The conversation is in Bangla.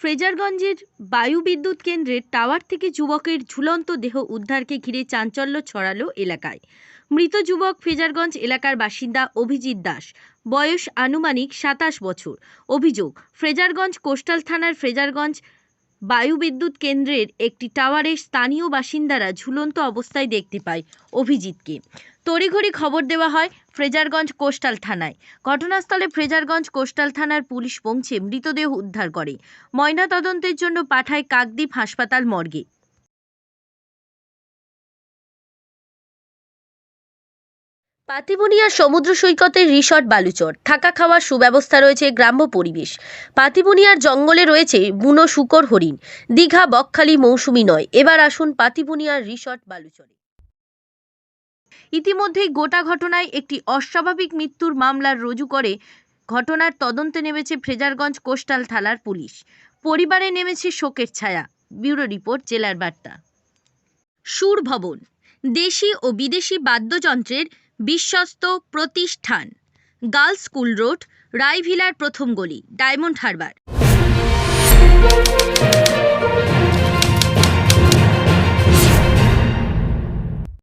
ফ্রেজারগঞ্জের বায়ু বিদ্যুৎ কেন্দ্রের টাওয়ার থেকে যুবকের ঝুলন্ত দেহ উদ্ধারকে ঘিরে চাঞ্চল্য ছড়ালো এলাকায়। মৃত যুবক ফ্রেজারগঞ্জ এলাকার বাসিন্দা অভিজিৎ দাস। বয়স আনুমানিক সাতাশ বছর। অভিযোগ, ফ্রেজারগঞ্জ কোস্টাল থানার ফ্রেজারগঞ্জ বায়ুবিদ্যুৎ কেন্দ্রের একটি টাওয়ারে স্থানীয় বাসিন্দারা ঝুলন্ত অবস্থায় দেখতে পায় অভিজিৎকে। তড়িঘড়ি খবর দেওয়া হয় ফ্রেজারগঞ্জ কোস্টাল থানায়। ঘটনাস্থলে ফ্রেজারগঞ্জ কোস্টাল থানার পুলিশ পৌঁছে মৃতদেহ উদ্ধার করে। ময়নাতদন্তের জন্য পাঠায় কাকদ্বীপ হাসপাতাল মর্গে। পাতিবুনিয়ার সমুদ্র সৈকতের রিসর্ট বালুচর। থাকা খাওয়ার সুব্যবস্থা রয়েছে গ্রাম্য পরিবেশ। পাতিবুনিয়ার জঙ্গলে রয়েছে বুনো শুকর হরিণ। দীঘা, বকখালি, মৌসুমি নয়। এবার আসুন পাতিবুনিয়ার রিসর্ট বালুচরে। ইতিমধ্যেই গোটা ঘটনায় একটি অস্বাভাবিক মৃত্যুর মামলার রুজু করে ঘটনার তদন্তে নেমেছে ফ্রেজারগঞ্জ কোস্টাল থানার পুলিশ। পরিবারে নেমেছে শোকের ছায়া। ব্যুরো রিপোর্ট, জেলার বার্তা। সুর ভবন। দেশি ও বিদেশি বাদ্যযন্ত্রের বিশ্বস্ত প্রতিষ্ঠান। গার্লস স্কুল রোড রায়ভিলার প্রথম গলি ডায়মন্ড হারবার।